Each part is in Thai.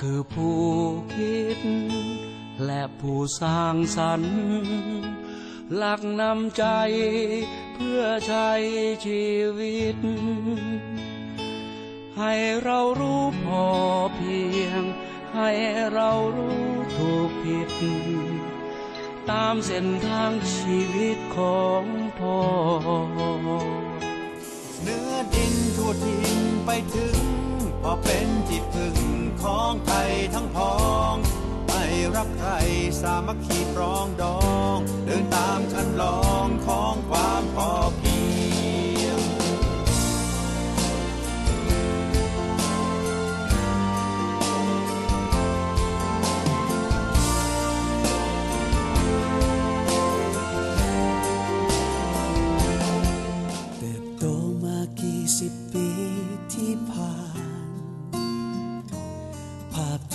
คือผู้คิด และผู้สร้างสรรค์ หลักนำใจเพื่อใช้ชีวิต ให้เรารู้พอเพียง ให้เรารู้ถูกผิด ตามเส้นทางชีวิตของพ่อเนื้อดินทั่วทิ้งไปถึงพอเป็นที่พึ่ง ทั้งพ้อง ไม่รักใครสามัคคีปรองดอง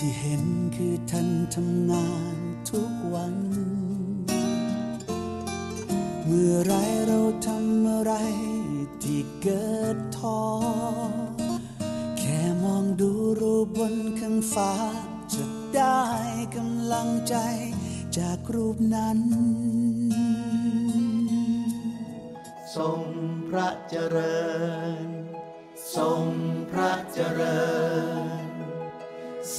ที่เห็นคือท่านทำงานทุกวัน เมื่อไรเราทำอะไรที่เกิดท้อ แค่มองดูรูปบนข้างฟ้า จะได้กำลังใจจากรูปนั้น ทรงพระเจริญ